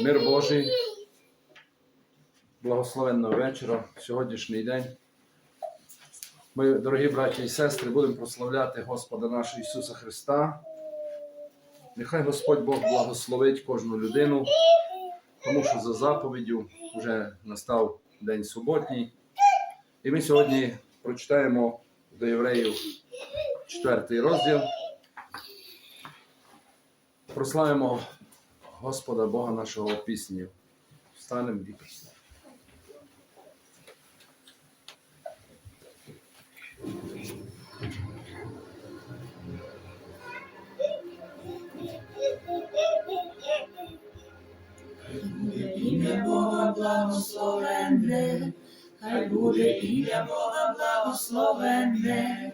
Мир Божий, благословенного вечора, сьогоднішній день. Ми, дорогі браті і сестри, будемо прославляти Господа нашого Ісуса Христа. Нехай Господь Бог благословить кожну людину, тому що за заповіддю вже настав день суботній. І ми сьогодні прочитаємо до євреїв четвертий розділ. Прославимо Господа Бога нашого пісню. Встанемо і прославимо. Ім'я Бога благословенне, хай буде ім'я Бога благословенне,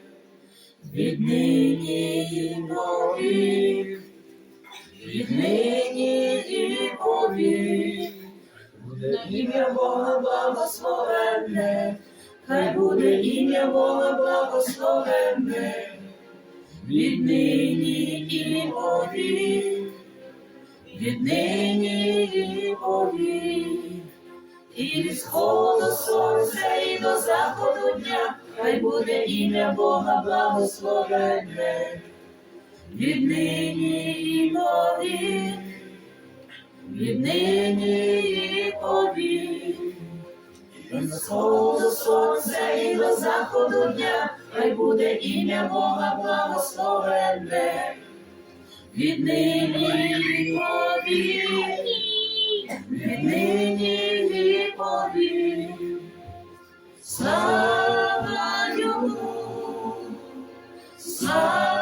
віднині і повік, віднині і повік, ім'я Бога благословенне, хай буде ім'я Бога благословенне, віднині і повік. Віднині і повік, і від сходу сонця і до заходу дня, хай буде ім'я Бога благословенне, віднині і повік, віднині і повік, і від сходу сонця і до заходу дня, хай буде ім'я Бога благословенне. Віднині і повік, віднині і повік. Слава йому, слава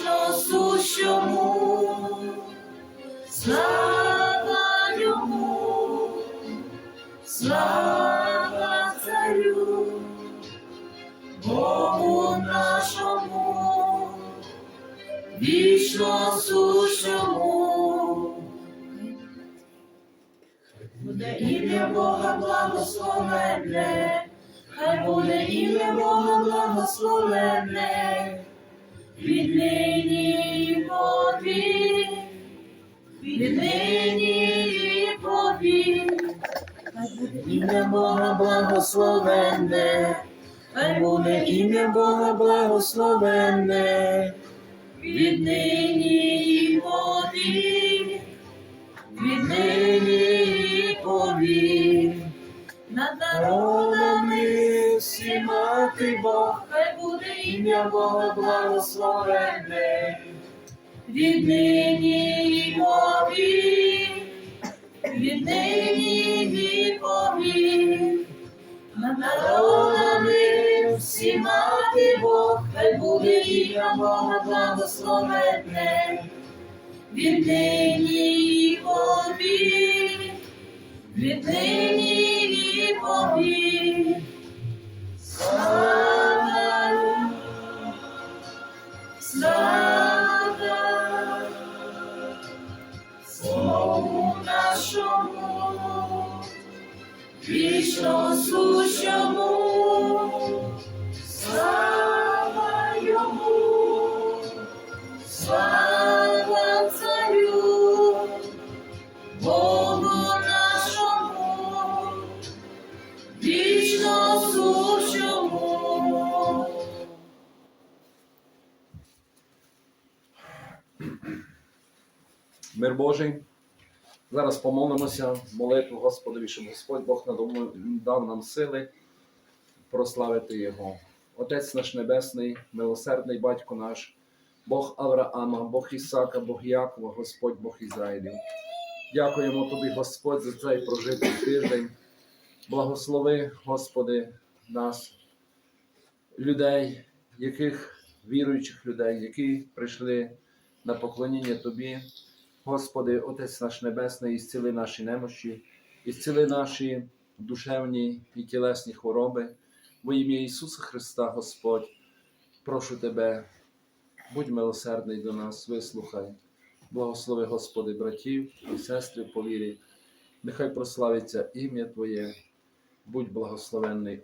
вічно сущому, слава йому, слава царю, Богу нашому, вічно сущому. Буде ім'я Бога благословенне, хай буде ім'я Бога благословенне, віднині і повік, віднині повік. Хай буде ім'я Бога благословенне, хай буде ім'я Бога благословенне, віднині повік, віднині повік. Над народами всіма ти Бог, ім'я Бога благословенне, віднині і повік віднині і повік. Над народами всіма ти Бог, хай буде ім'я Бога благословенне, віднині і повік, віднині Божий. Зараз помолимося молитву Господові, щоб Господь Бог дав нам сили прославити Його. Отець наш Небесний, милосердний батько наш, Бог Авраама, Бог Ісака, Бог Якова, Господь Бог Ізраїлів. Дякуємо Тобі, Господь, за цей прожитий тиждень. Благослови, Господи, нас, людей, яких віруючих людей, які прийшли на поклоніння Тобі. Господи, Отець наш Небесний, ісціли наші немощі, ісціли наші душевні і тілесні хвороби. Во ім'я Ісуса Христа, Господь, прошу Тебе, будь милосердний до нас, вислухай. Благослови, Господи, братів і сестри по вірі. Нехай прославиться ім'я Твоє. Будь благословенний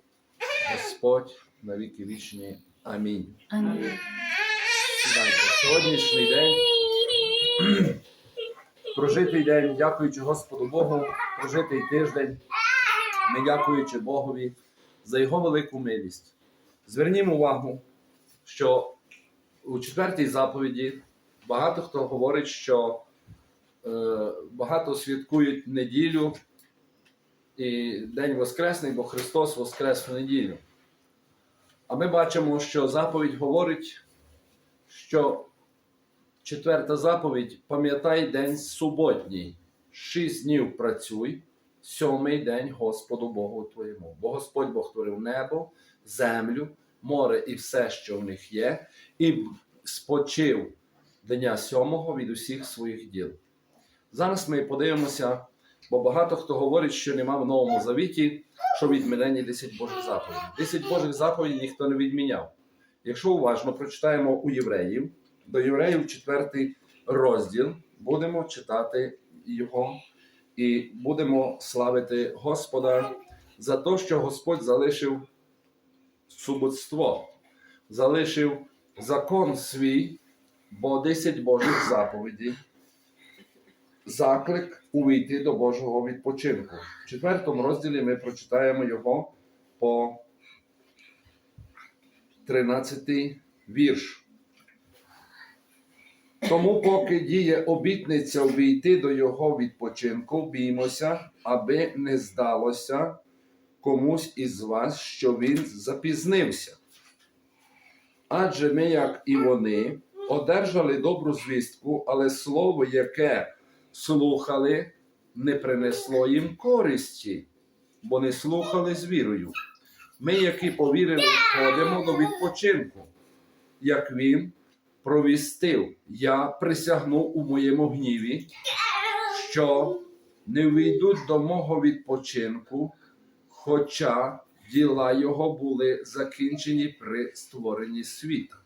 Господь на віки вічні. Амінь. Амінь. Сьогоднішній день, прожитий день, дякуючи Господу Богу, прожитий тиждень, ми дякуючи Богові за Його велику милість. Звернімо увагу, що у четвертій заповіді багато хто говорить, що е, багато святкують неділю і День Воскресний, бо Христос Воскрес в неділю. А ми бачимо, що заповідь говорить, що четверта заповідь пам'ятай день суботній, шість днів працюй, сьомий день Господу Богу твоєму. Бо Господь Бог творив небо, землю, море і все, що в них є, і спочив дня сьомого від усіх своїх діл. Зараз ми подивимося, бо багато хто говорить, що нема в Новому Завіті, що відмінені 10 Божих заповідей. 10 Божих заповідей ніхто не відміняв. Якщо уважно прочитаємо у євреїв, до євреїв четвертий розділ, будемо читати його і будемо славити Господа за те, що Господь залишив суботство, залишив закон свій, бо 10 Божих заповідей, заклик увійти до Божого відпочинку. В четвертому розділі ми прочитаємо його по 13 вірш. Тому, поки діє обітниця увійти до його відпочинку, біймося, аби не здалося комусь із вас, що він запізнився. Адже ми, як і вони, одержали добру звістку, але слово, яке слухали, не принесло їм користі, бо не слухали з вірою. Ми, які повірили, входимо до відпочинку, як він провістив, я присягнув у моєму гніві, що не війдуть до мого відпочинку, хоча діла його були закінчені при створенні світу.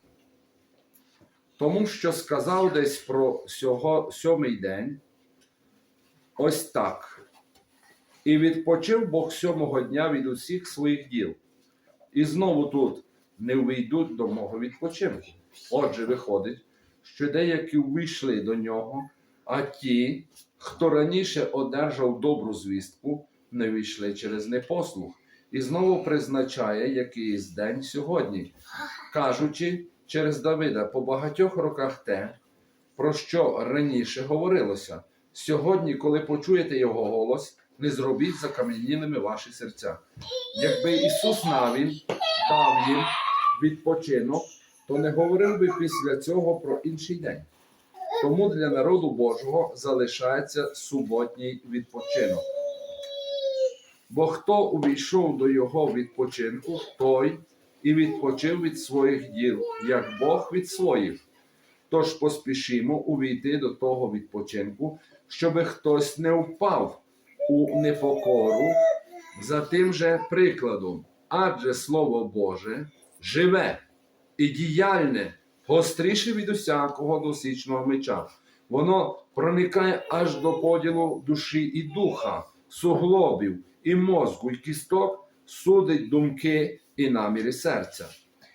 Тому що сказав десь про сього, сьомий день, ось так. І відпочив Бог сьомого дня від усіх своїх діл. І знову тут не вийдуть до мого відпочинку. Отже, виходить, що деякі вийшли до нього, а ті, хто раніше одержав добру звістку, не вийшли через непослух. І знову призначає якийсь день сьогодні, кажучи через Давида по багатьох роках те, про що раніше говорилося. Сьогодні, коли почуєте його голос, не зробіть закам'янілими ваші серця. Якби Ісус навін дав їм відпочинок, то не говорив би після цього про інший день. Тому для народу Божого залишається суботній відпочинок. Бо хто увійшов до його відпочинку, той і відпочив від своїх діл, як Бог від своїх. Тож поспішімо увійти до того відпочинку, щоби хтось не впав у непокору за тим же прикладом. Адже Слово Боже живе і діяльне, гостріше від усякого досічного меча. Воно проникає аж до поділу душі і духа, суглобів і мозку, і кісток, судить думки і наміри серця.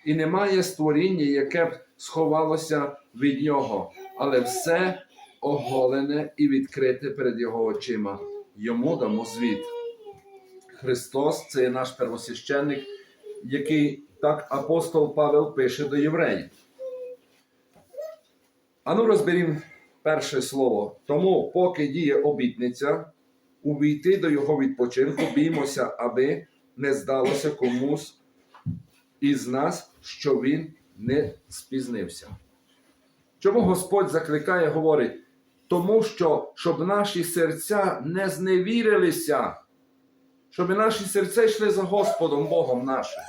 І немає створіння, яке б сховалося від нього, але все оголене і відкрите перед його очима. Йому дамо звіт. Христос це є наш первосвященник, який так апостол Павел пише до євреїв. Ану розберімо перше слово. Тому, поки діє обітниця, увійти до його відпочинку, біймося, аби не здалося комусь із нас, що він не спізнився. Чому Господь закликає, говорить, тому що щоб наші серця не зневірилися, щоб наші серця йшли за Господом Богом нашим,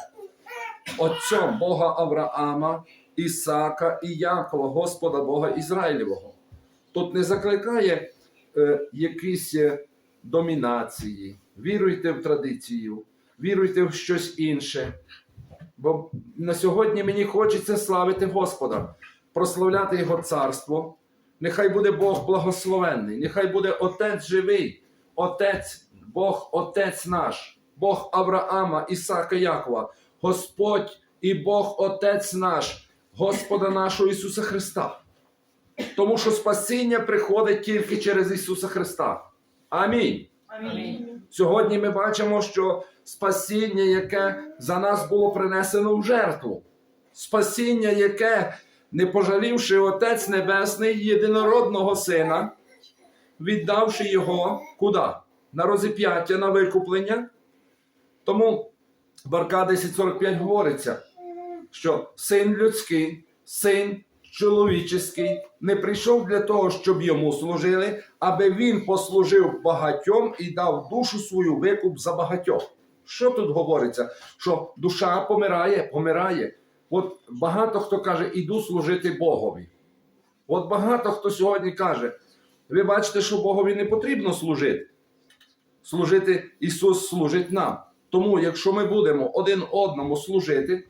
Отцем Бога Авраама, Ісака і Якова, Господа Бога Ізраїлевого. Тут не закликає е, якісь е, домінації, віруйте в традицію, віруйте в щось інше. Бо на сьогодні мені хочеться славити Господа, прославляти Його царство. Нехай буде Бог благословенний, нехай буде Отець живий, Отець, Бог, Отець наш, Бог Авраама, Ісака, Якова, Господь і Бог Отець наш, Господа нашого Ісуса Христа. Тому що спасіння приходить тільки через Ісуса Христа. Амінь. Амінь. Сьогодні ми бачимо, що спасіння, яке за нас було принесено в жертву, спасіння, яке, не пожалівши Отець Небесний єдинородного Сина, віддавши його куди? На розіп'яття, на викуплення. Тому в Арка 10.45 говориться, що син людський, син чоловічий не прийшов для того, щоб йому служили, аби він послужив багатьом і дав душу свою викуп за багатьох. Що тут говориться? Що душа помирає, помирає. От багато хто каже, іду служити Богові. От багато хто сьогодні каже, ви бачите, що Богові не потрібно служити. Служити Ісус служить нам. Тому, якщо ми будемо один одному служити,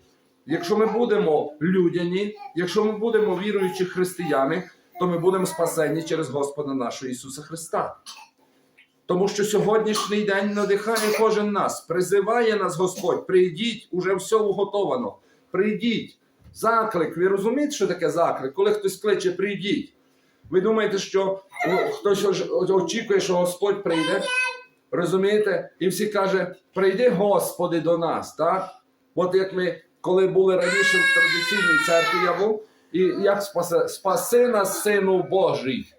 якщо ми будемо людяні, якщо ми будемо віруючі християни, то ми будемо спасені через Господа нашого Ісуса Христа. Тому що сьогоднішній день надихає кожен нас, призиває нас Господь, прийдіть, уже все уготовано. Прийдіть. Заклик. Ви розумієте, що таке заклик? Коли хтось кличе, прийдіть. Ви думаєте, що хтось очікує, що Господь прийде? Розумієте? І всі каже, прийди, Господи, до нас. Так? От як ми, коли були раніше в традиційній церкві, я був, і як спаси, спаси нас, Сину Божий,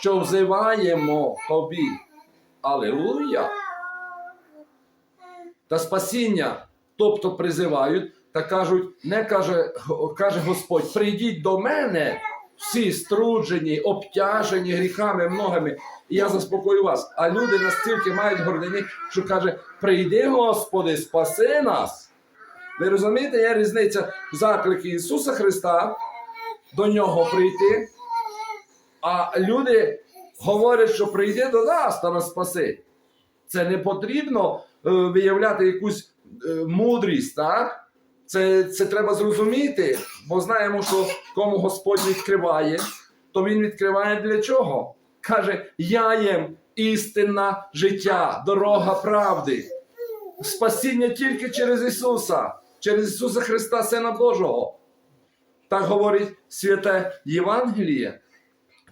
що взиваємо Тобі. Алілуя! Та спасіння, тобто призивають, та кажуть, не каже, каже Господь, прийдіть до мене, всі струджені, обтяжені гріхами многими, і я заспокою вас. А люди настільки мають гордині, що каже: прийди, Господи, спаси нас. Ви розумієте, є різниця заклики Ісуса Христа до нього прийти, а люди говорять, що прийди до нас та нас спаси. Це не потрібно е, виявляти якусь е, мудрість, так? Це, це треба зрозуміти, бо знаємо, що кому Господь відкриває, то Він відкриває для чого? Каже: Я єм істинне життя, дорога правди. Спасіння тільки через Ісуса, через Ісуса Христа, Сина Божого. Так говорить святе Євангеліє,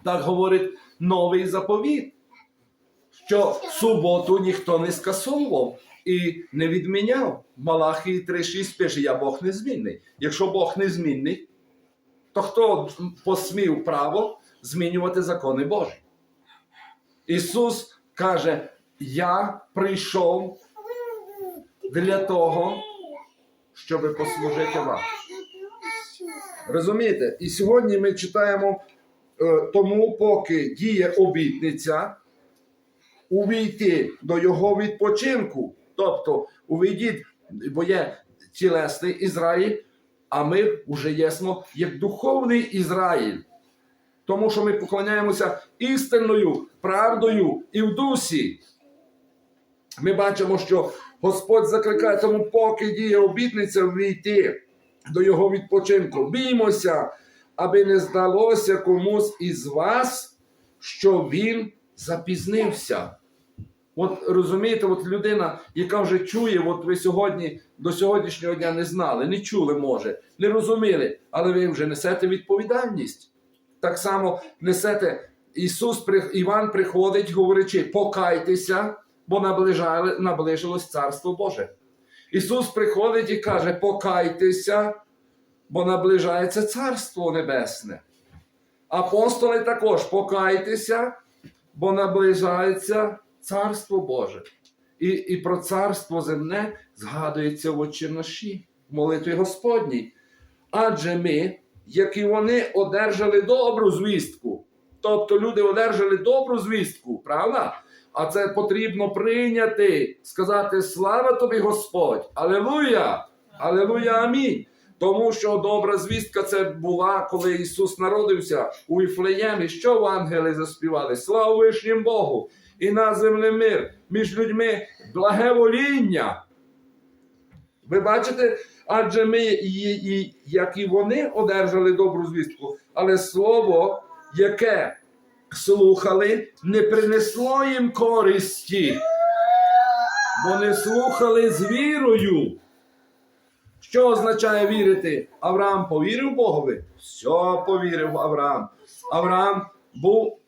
так говорить новий заповіт, що суботу ніхто не скасовував і не відміняв. Малахії 3.6 пише, я Бог незмінний. Якщо Бог незмінний, то хто посмів право змінювати закони Божі? Ісус каже: Я прийшов для того, щоб послужити вам. Розумієте? І сьогодні ми читаємо е, тому, поки діє обітниця, увійти до його відпочинку. Тобто, увійдіть, бо є тілесний Ізраїль, а ми вже єсмо як духовний Ізраїль. Тому що ми поклоняємося істинною правдою і в дусі. Ми бачимо, що Господь закликає тому, поки діє обітниця ввійти до його відпочинку. Біймося, аби не здалося комусь із вас, що він запізнився. От розумієте, от людина, яка вже чує, от ви сьогодні до сьогоднішнього дня не знали, не чули, може, не розуміли, але ви вже несете відповідальність. Так само несете Ісус, Іван приходить, говорячи, покайтеся, бо наближилось Царство Боже. Ісус приходить і каже: покайтеся, бо наближається Царство Небесне. Апостоли також покайтеся, бо наближається Царство Боже. І, і про царство земне згадується в очі в молитві Господній. Адже ми, як і вони, одержали добру звістку. Тобто люди одержали добру звістку, правда? А це потрібно прийняти, сказати слава тобі, Господь! Алелуя! Алелуя, амінь! Тому що добра звістка це була, коли Ісус народився у Іфлеємі. Що в ангели заспівали? Слава вишнім Богу! І на землі мир між людьми благе воління. Ви бачите, адже ми, і, і, як і вони, одержали добру звістку, але слово, яке слухали, не принесло їм користі, бо не слухали з вірою, Що означає вірити? Авраам повірив Богові? Все повірив Авраам. Авраам був,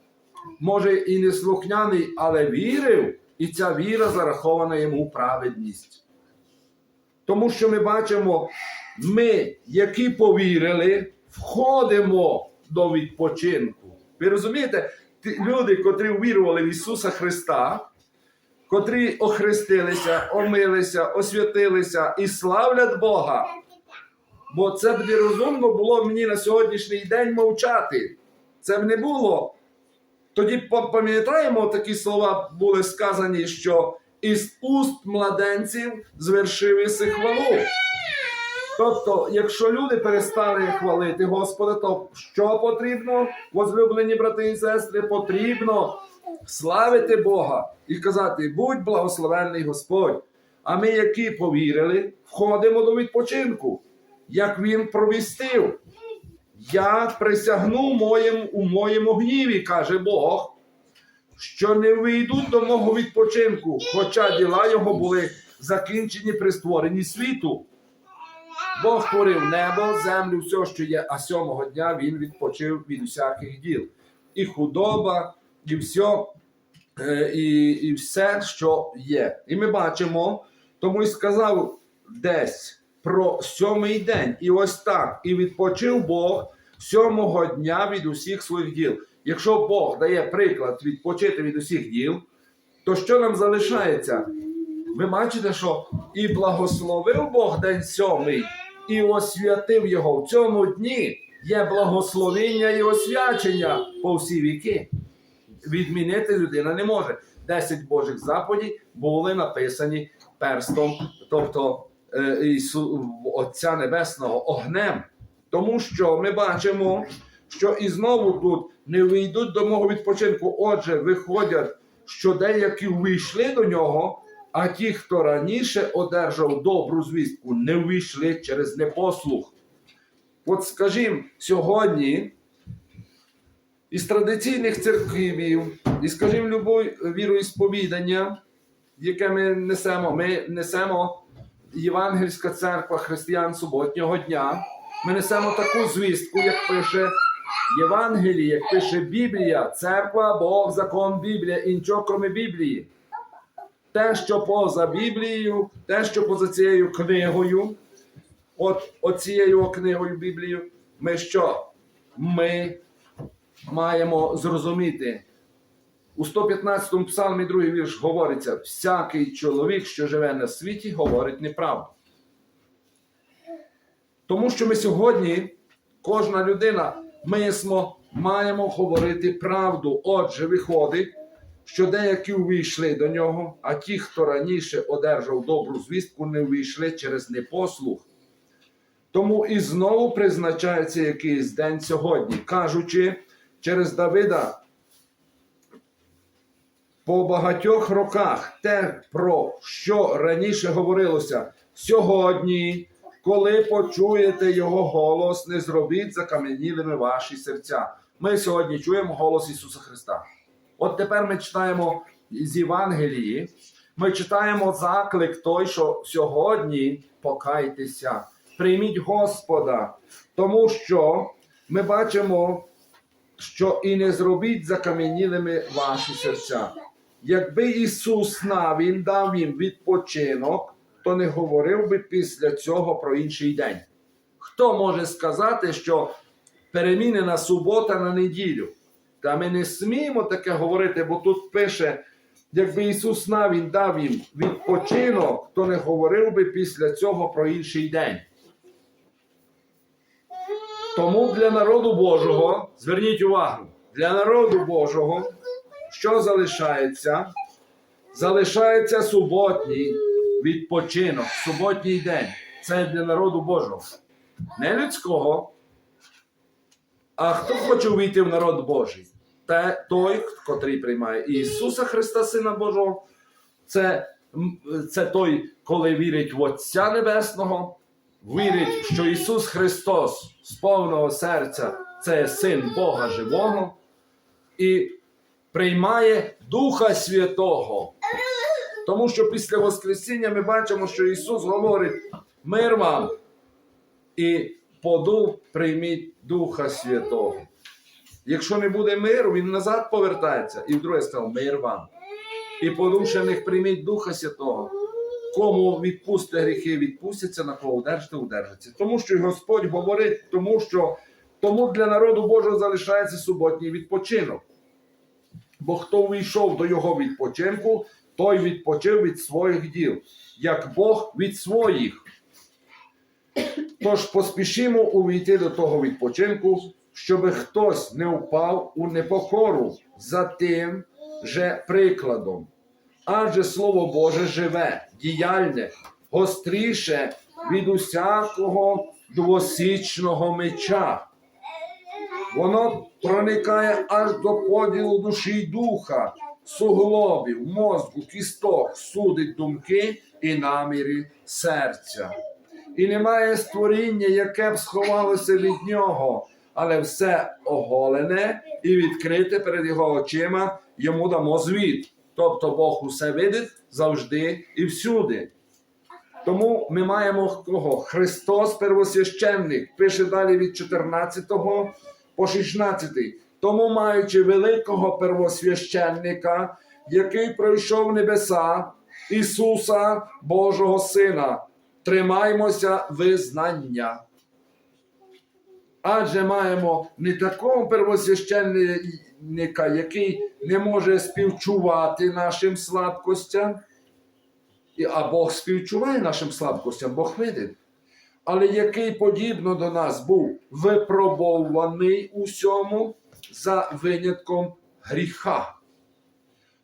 може, і не слухняний, але вірив, і ця віра зарахована йому праведність. Тому що ми бачимо, ми, які повірили, входимо до відпочинку. Ви розумієте, люди, котрі вірували в Ісуса Христа, котрі охрестилися, омилися, освятилися і славлять Бога. Бо це б нерозумно було мені на сьогоднішній день мовчати. Це б не було. Тоді пам'ятаємо, такі слова були сказані, що із уст младенців звершив хвалу. Тобто, якщо люди перестали хвалити Господа, то що потрібно, возлюблені брати і сестри, потрібно славити Бога і казати: будь благословенний Господь. А ми, які повірили, входимо до відпочинку, як він провістив. Я присягну моїм, у моєму гніві, каже Бог, що не вийдуть до мого відпочинку, хоча діла його були закінчені при створенні світу. Бог створив небо, землю, все, що є, а сьомого дня він відпочив від усяких діл. І худоба, і все, і, і все, що є. І ми бачимо, тому й сказав десь про сьомий день. І ось так. І відпочив Бог сьомого дня від усіх своїх діл. Якщо Бог дає приклад відпочити від усіх діл, то що нам залишається? Ви бачите, що і благословив Бог день сьомий, і освятив його. В цьому дні є благословення і освячення по всі віки. Відмінити людина не може. Десять Божих заповідей були написані перстом, тобто Отця Небесного огнем. Тому що ми бачимо, що і знову тут не вийдуть до мого відпочинку. Отже, виходять, що деякі вийшли до нього, а ті, хто раніше одержав добру звістку, не вийшли через непослух. От скажімо, сьогодні із традиційних церквів, і скажімо, любої віроісповідання, яке ми несемо, ми несемо Євангельська церква християн суботнього дня. Ми несемо таку звістку, як пише Євангеліє, як пише Біблія, церква, Бог, закон, Біблія, і нічого крім Біблії. Те, що поза Біблією, те, що поза цією книгою, от оцією книгою Біблією, ми що? Ми маємо зрозуміти. У 115 псалмі другий вірш говориться: всякий чоловік, що живе на світі, говорить неправду. Тому що ми сьогодні, кожна людина, ми смо- маємо говорити правду. Отже, виходить, що деякі увійшли до нього, а ті, хто раніше одержав добру звістку, не увійшли через непослух. Тому і знову призначається якийсь день сьогодні, кажучи через Давида. По багатьох роках те, про що раніше говорилося, сьогодні, коли почуєте його голос, не зробіть закам'янілими ваші серця. Ми сьогодні чуємо голос Ісуса Христа. От тепер ми читаємо з Євангелії, ми читаємо заклик той, що сьогодні покайтеся, прийміть Господа, тому що ми бачимо, що і не зробіть закам'янілими ваші серця. Якби Ісус на Він дав їм відпочинок, то не говорив би після цього про інший день. Хто може сказати, що перемінена субота на неділю? Та ми не сміємо таке говорити, бо тут пише, якби Ісус на Він дав їм відпочинок, то не говорив би після цього про інший день. Тому для народу Божого, зверніть увагу, для народу Божого, що залишається? Залишається суботній відпочинок, суботній день. Це для народу Божого. Не людського. А хто хоче увійти в народ Божий? Те той, котрий приймає Ісуса Христа, Сина Божого. Це, це той, коли вірить в Отця Небесного, вірить, що Ісус Христос з повного серця це Син Бога Живого, і приймає Духа Святого. Тому що після Воскресіння ми бачимо, що Ісус говорить: мир вам, і подув, прийміть Духа Святого. Якщо не буде миру, він назад повертається. І вдруге сказав, мир вам. І подушених прийміть Духа Святого. Кому відпусти гріхи, відпустяться, на кого удержите, удержаться. Тому що Господь говорить, тому що тому для народу Божого залишається суботній відпочинок. Бо хто увійшов до його відпочинку, той відпочив від своїх діл, як Бог від своїх. Тож поспішимо увійти до того відпочинку, щоб хтось не впав у непокору за тим же прикладом. Адже Слово Боже живе, діяльне, гостріше від усякого двосічного меча. Воно проникає аж до поділу душі й духа, суглобів, мозку, кісток, судить думки і наміри серця. І немає створіння, яке б сховалося від нього, але все оголене і відкрите перед його очима йому дамо звіт. Тобто Бог усе видить завжди і всюди. Тому ми маємо кого? Христос первосвященник, пише далі від 14 по 16. Тому, маючи великого первосвященника, який пройшов небеса, Ісуса Божого Сина, тримаймося визнання. Адже маємо не такого первосвященника, який не може співчувати нашим слабкостям, а Бог співчуває нашим слабкостям, Бог видить. Але який подібно до нас був випробований усьому за винятком гріха.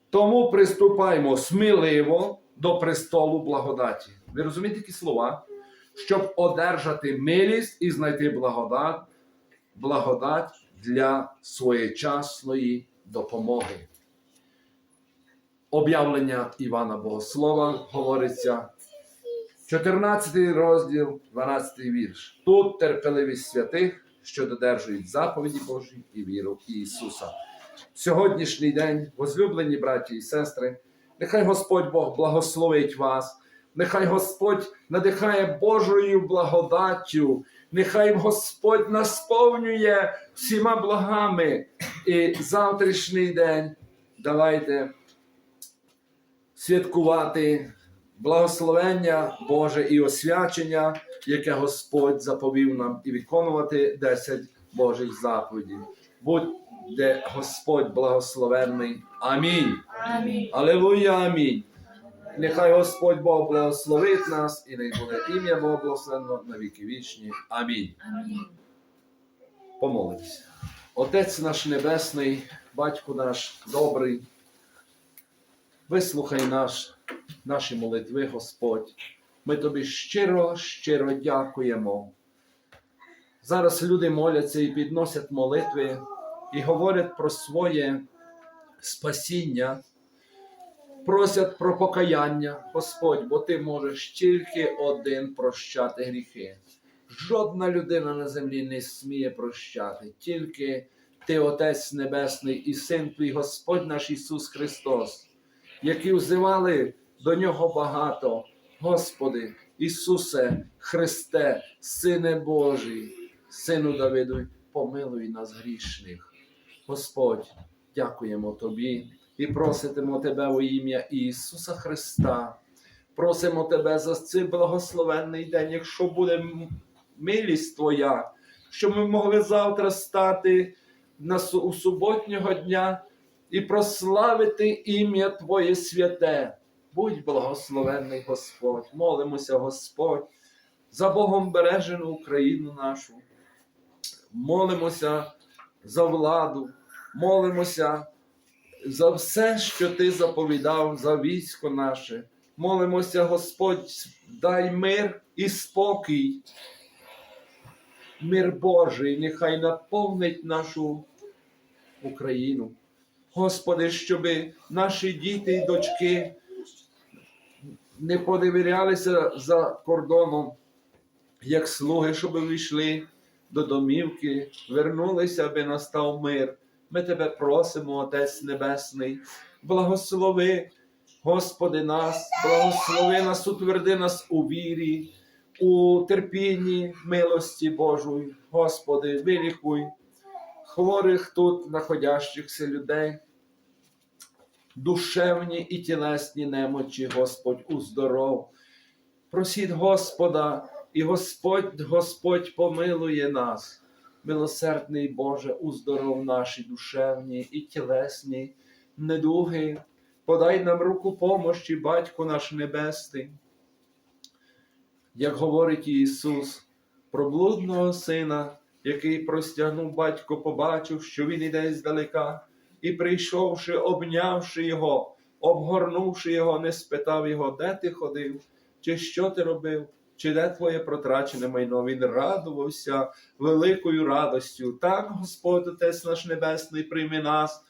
Тому приступаймо сміливо до престолу благодаті. Ви розумієте які слова? Щоб одержати милість і знайти благодать, благодать для своєчасної допомоги. Об'явлення Івана Богослова говориться 14 розділ, 12 вірш. Тут терпеливість святих, що додержують заповіді Божі і віру Ісуса. Сьогоднішній день, возлюблені браті і сестри, нехай Господь Бог благословить вас, нехай Господь надихає Божою благодаттю, нехай Господь насповнює всіма благами. І завтрашній день давайте святкувати благословення Боже і освячення, яке Господь заповів нам, і виконувати 10 Божих заповідей. Будьте Господь благословенний. Амінь. Амінь. Алілуя, амінь. Нехай Господь Бог благословить нас і не буде ім'я Бога благословенно на віки вічні. Амінь. Амінь. Помолимося. Отець наш Небесний, Батько наш добрий, вислухай наш, наші молитви, Господь. Ми тобі щиро, щиро дякуємо. Зараз люди моляться і підносять молитви і говорять про своє спасіння, просять про покаяння, Господь, бо ти можеш тільки один прощати гріхи. Жодна людина на землі не сміє прощати, тільки ти, Отець Небесний, і Син твій Господь наш Ісус Христос, які взивали до Нього багато. Господи, Ісусе, Христе, Сине Божий, Сину Давиду, помилуй нас грішних. Господь, дякуємо Тобі і просимо Тебе у ім'я Ісуса Христа. Просимо Тебе за цей благословенний день, якщо буде милість Твоя, щоб ми могли завтра стати у суботнього дня і прославити ім'я Твоє святе. Будь благословенний Господь, молимося, Господь, за Богом бережену Україну нашу. Молимося за владу, молимося за все, що Ти заповідав, за військо наше. Молимося, Господь, дай мир і спокій. Мир Божий, нехай наповнить нашу Україну. Господи, щоб наші діти і дочки не подивірялися за кордоном, як слуги, щоб вийшли до домівки, вернулися, аби настав мир. Ми тебе просимо, Отець Небесний, благослови, Господи, нас, благослови нас, утверди нас у вірі, у терпінні, милості Божої. Господи, вилікуй хворих тут знаходящихся людей, душевні і тілесні немочі, Господь, уздоров. Просіть Господа, і Господь, Господь помилує нас. Милосердний Боже, уздоров наші душевні і тілесні недуги. Подай нам руку помощі, Батько наш Небесний. Як говорить Ісус про блудного сина, який простягнув батько, побачив, що він іде здалека, і прийшовши, обнявши його, обгорнувши його, не спитав його, де ти ходив, чи що ти робив, чи де твоє протрачене майно. Він радувався великою радостю. Так, Господь, Отець наш Небесний, прийми нас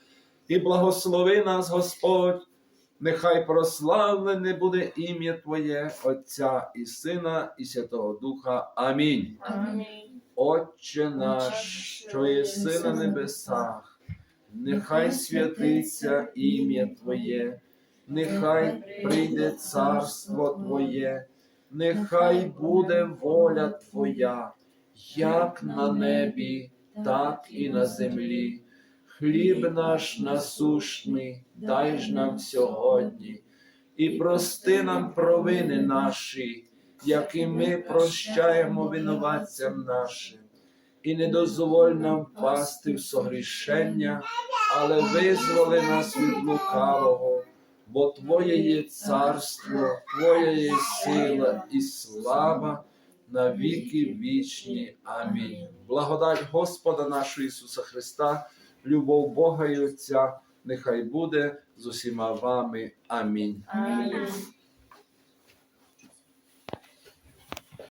і благослови нас, Господь. Нехай прославлене буде ім'я Твоє, Отця і Сина, і Святого Духа. Амінь. Амінь. Отче наш, що єси на небесах, нехай святиться ім'я Твоє, нехай прийде царство Твоє, нехай буде воля Твоя, як на небі, так і на землі. Хліб наш насушний, дай ж нам сьогодні, і прости нам провини наші, як і ми прощаємо винуватцям нашим, і не дозволь нам впасти в согрішення, але визволи нас від лукавого, бо Твоє є царство, Твоя є сила і слава на віки вічні. Амінь. Благодать Господа нашого Ісуса Христа, любов Бога і Отця, нехай буде з усіма вами. Амінь. Амінь.